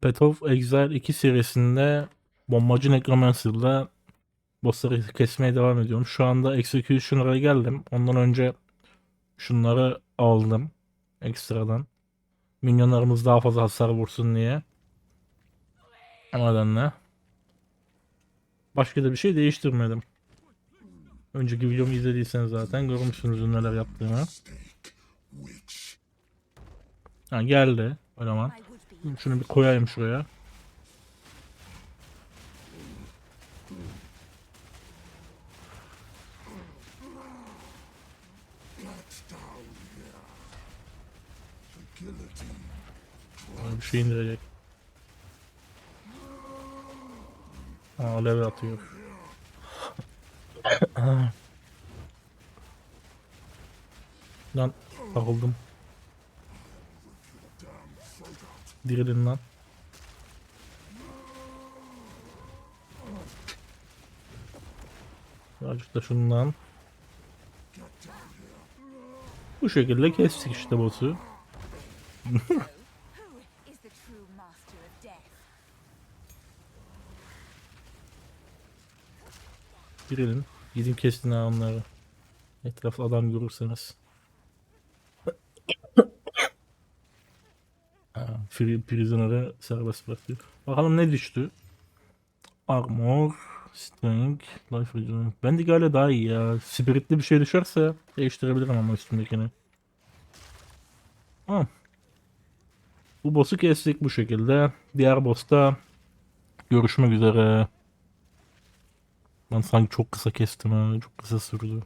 Path of Exile 2 serisinde Bombacı Necromancer'la bossları kesmeye devam ediyorum. Şu anda Executioner'a geldim. Ondan önce şunları aldım ekstradan. Minyonlarımız daha fazla hasar vursun diye. O nedenle. Başka da bir şey değiştirmedim. Önceki videomu izlediyseniz zaten görmüşsünüz neler yaptığımı. Ha geldi. O Şunu bir koyayım şuraya. Bir şey indirecek. Aa level atıyor. Lan takıldım. Dirilin lan. Birazcık da şundan. Bu şekilde kestik işte boss'u. Girelim. Gidin kesin ha onları. Etrafta adam görürseniz. Free Prisoner'ı serbest bırakıyor. Bakalım ne düştü? Armor, Strength, Life Regeneration. Ben de galiba daha iyi ya. Spiritli bir şey düşerse değiştirebilirim ama üstündekini. Tamam. Bu boss'u kestik bu şekilde. Diğer boss'ta görüşmek üzere. Ben sanki çok kısa kestim ha. Çok kısa sürdü.